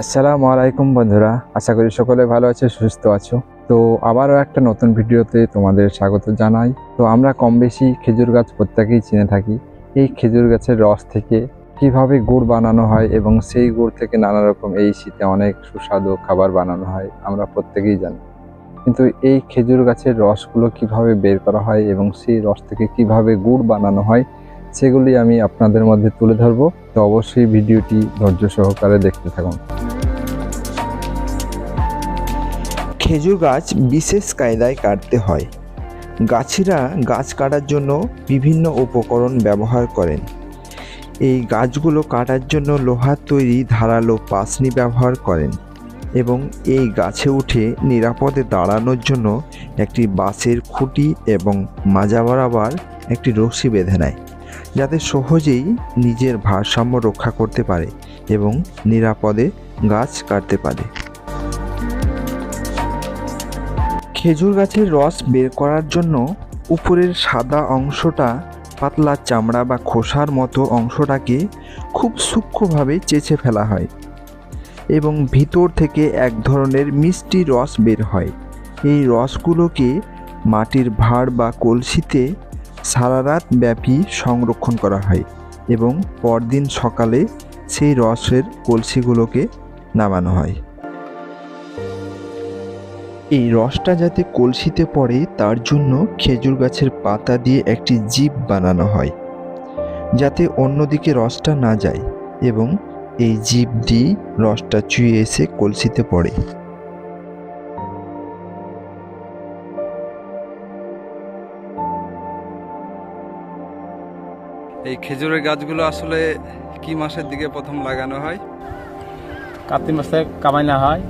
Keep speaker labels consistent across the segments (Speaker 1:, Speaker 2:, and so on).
Speaker 1: আসসালামু আলাইকুম বন্ধুরা, আশা করি সকলে ভালো আছে, সুস্থ আছো। তো আবারও একটা নতুন ভিডিওতে তোমাদের স্বাগত জানাই। তো আমরা কম বেশি খেজুর গাছ প্রত্যেকেই চিনে থাকি। এই খেজুর গাছের রস থেকে কীভাবে গুড় বানানো হয় এবং সেই গুড় থেকে নানা রকম এই শীতে অনেক সুস্বাদু খাবার বানানো হয়, আমরা প্রত্যেকেই জানি। কিন্তু এই খেজুর গাছের রসগুলো কীভাবে বের করা হয় এবং সেই রস থেকে কীভাবে গুড় বানানো হয়, সেগুলি আমি আপনাদের মধ্যে তুলে ধরবো। তো অবশ্যই ভিডিওটি ধৈর্য সহকারে দেখতে থাকুন।
Speaker 2: খেজুর গাছ বিশেষ কায়দায় কাটতে হয়। গাছিরা গাছ কাটার জন্য বিভিন্ন উপকরণ ব্যবহার করেন। এই গাছগুলো কাটার জন্য লোহার তৈরি ধারালো পাসনি ব্যবহার করেন এবং এই গাছে উঠে নিরাপদে দাঁড়ানোর জন্য একটি বাঁশের খুঁটি এবং মাজা বরাবর একটি রশি বেঁধে নেয়, যাতে সহজেই নিজের ভারসাম্য রক্ষা করতে পারে এবং নিরাপদে গাছ কাটতে পারে। খেজুর গাছের রস বের করার জন্য উপরের সাদা অংশটা পাতলা চামড়া বা খোসার মতো অংশটাকে খুব সূক্ষ্মভাবে চেঁচে ফেলা হয় এবং ভিতর থেকে এক ধরনের মিষ্টি রস বের হয়। এই রসগুলোকে মাটির ভাঁড় বা কলসিতে সারা রাত ব্যাপী সংরক্ষণ করা হয় এবং পরদিন সকালে সেই রসের কলসিগুলোকে নামানো হয়। এই রসটা যাতে কলসিতে পড়ে তার জন্য খেজুর গাছের পাতা দিয়ে একটি জিপ বানানো হয় যাতে অন্যদিকে রসটা না যায় এবং এই জিপ দিয়ে রসটা চুয়ে এসে কলসিতে পড়ে।
Speaker 1: এই খেজুরের গাছগুলো আসলে কি মাসের দিকে প্রথম লাগানো হয়?
Speaker 3: কার্তিক মাসে কামাইনা হয়।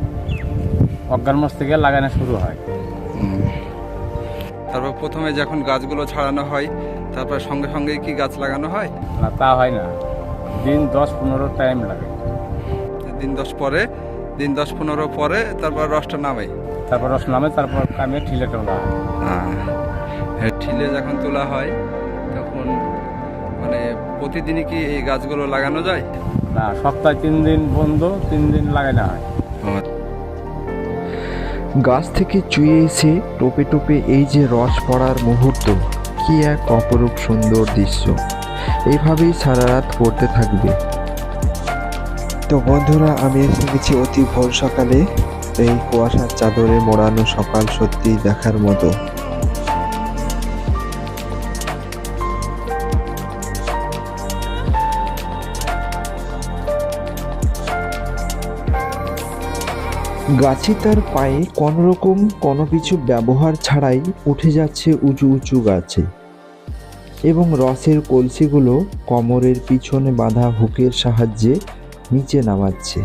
Speaker 3: অজ্ঞান মাস থেকে লাগানো শুরু হয়।
Speaker 1: তারপর প্রথমে যখন গাছগুলো ছাড়ানো হয় তারপর সঙ্গে সঙ্গে কি গাছ লাগানো হয়?
Speaker 3: না তা হয় না। দিন দশ পনেরো টাইম লাগে।
Speaker 1: দিন দশ পরে দিন দশ পনেরো পরে তারপর রসটা নামে।
Speaker 3: তারপর রস নামে তারপর কামিয়ে ঠিলে টোলা হয়।
Speaker 1: হ্যাঁ ঠিলে যখন তোলা হয় তখন মানে প্রতিদিনই কি এই গাছগুলো লাগানো যায়?
Speaker 3: না সপ্তাহে তিন দিন বন্ধ তিন দিন লাগানো হয়।
Speaker 2: গাছ থেকে চুয়ে এসে টোপে টোপে এই যে রস পড়ার মুহূর্ত, কি এক অপরূপ সুন্দর দৃশ্য। এইভাবেই সারা রাত পড়তে থাকবে। তো বন্ধুরা, আমি এসে গেছি অতি ভোর সকালে। এই কুয়াশার চাদরে মোড়ানো সকাল সত্যি দেখার মতো। গাছে তার পায়ে কোনো রকম কোনো কিছু ব্যবহার ছাড়াই উঠে যাচ্ছে উঁচু উঁচু গাছে। এবং রসের কলসিগুলো কোমরের পিছনে বাঁধা হুকের সাহায্যে নিচে নামাচ্ছে।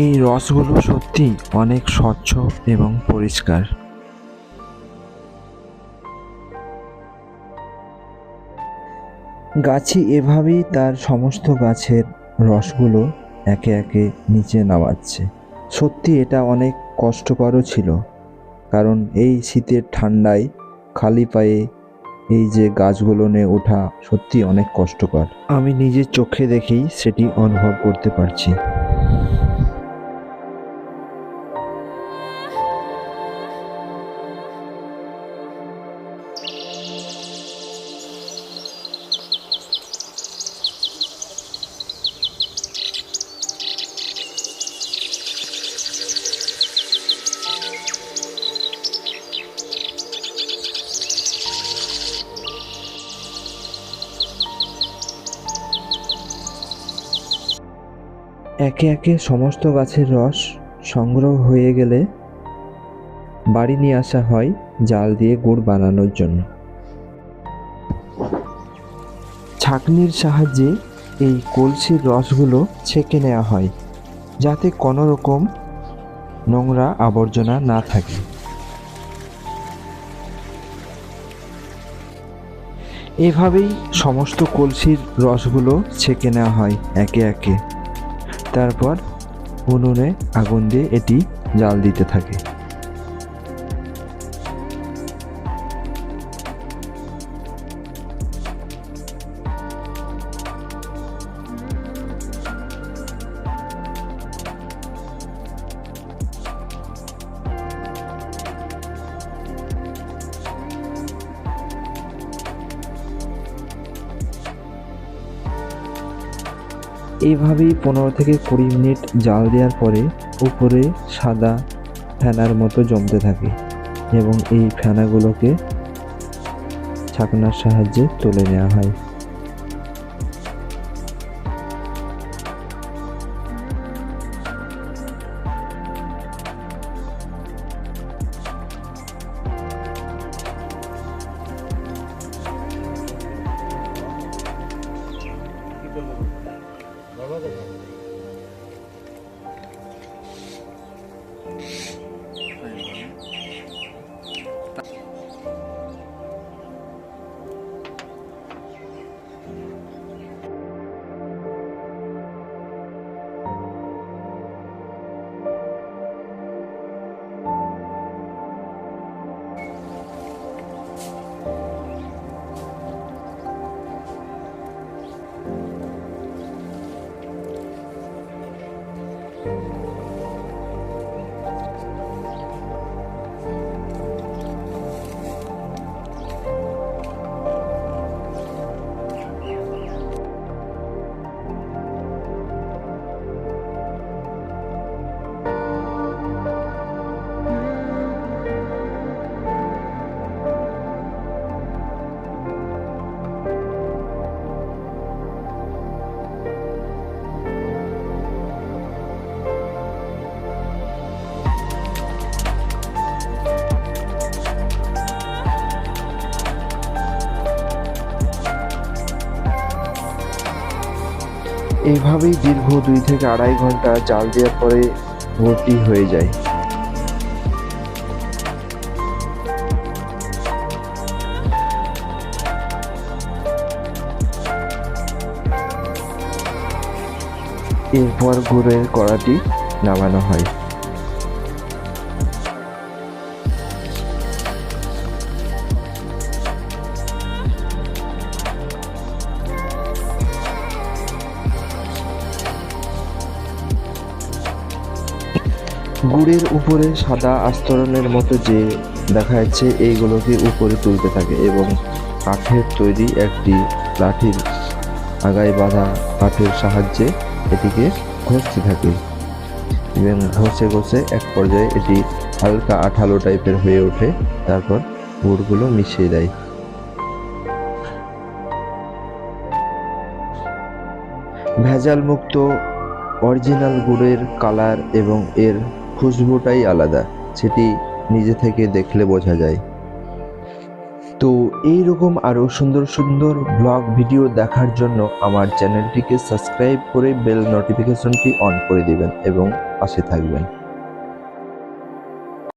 Speaker 2: এই রসগুলো সত্যি অনেক স্বচ্ছ এবং পরিষ্কার। গাছি এভাবেই তার সমস্ত গাছের রসগুলো একে একে নিচে নামাচ্ছে। সত্যি এটা অনেক কষ্টকরও ছিল, কারণ এই শীতের ঠান্ডায় খালি পায়ে এই যে গাছগুলো নিয়ে ওঠা সত্যি অনেক কষ্টকর। আমি নিজের চোখে দেখেই সেটি অনুভব করতে পারছি। একে একে সমস্ত গাছের রস সংগ্রহ হয়ে গেলে বাড়ি নিয়ে আসা হয় জাল দিয়ে গুড় বানানোর জন্য। ছাঁকনির সাহায্যে এই কলসির রসগুলো ছেঁকে নেওয়া হয়, যাতে কোনো রকম নোংরা আবর্জনা না থাকে। এভাবেই সমস্ত কলসির রসগুলো ছেঁকে নেওয়া হয় একে একে। তারপর উনুনে আগুন দিয়ে এটি জাল দিতে থাকে। এইভাবেই পনেরো থেকে কুড়ি মিনিট জাল দেওয়ার পরে উপরে সাদা ফেনার মতো জমতে থাকে এবং এই ফেনাগুলোকে ছাকনার সাহায্যে তুলে নেওয়া হয়। 大 এইভাবেই দীর্ঘ দুই থেকে আড়াই ঘণ্টা জাল দেওয়ার পরে ভর্তি হয়ে যায়। এরপর গুড়ের কড়াটি নামানো হয়। গুড়ের উপরে সাদা আস্তরণের মতো যে দেখা যাচ্ছে, এইগুলোকে উপরে তুলতে থাকে এবং কাঠের তৈরি একটি লাঠির আগায় বাঁধা কাঠের সাহায্যে এটিকে ঘষতে থাকে। এবং ঘষে ঘষে এক পর্যায়ে এটি হালকা আঠালো টাইপের হয়ে ওঠে, তারপর গুড়গুলো মিশিয়ে দেয়। ভেজাল মুক্ত অরিজিনাল গুড়ের কালার এবং এর খুশবুটাই আলাদা, সেটি নিজে থেকে দেখলে বোঝা যায়। তো এই রকম আরও সুন্দর সুন্দর ব্লগ ভিডিও দেখার জন্য আমার চ্যানেলটিকে সাবস্ক্রাইব করে বেল নোটিফিকেশনটি অন করে দিবেন এবং পাশে থাকবেন।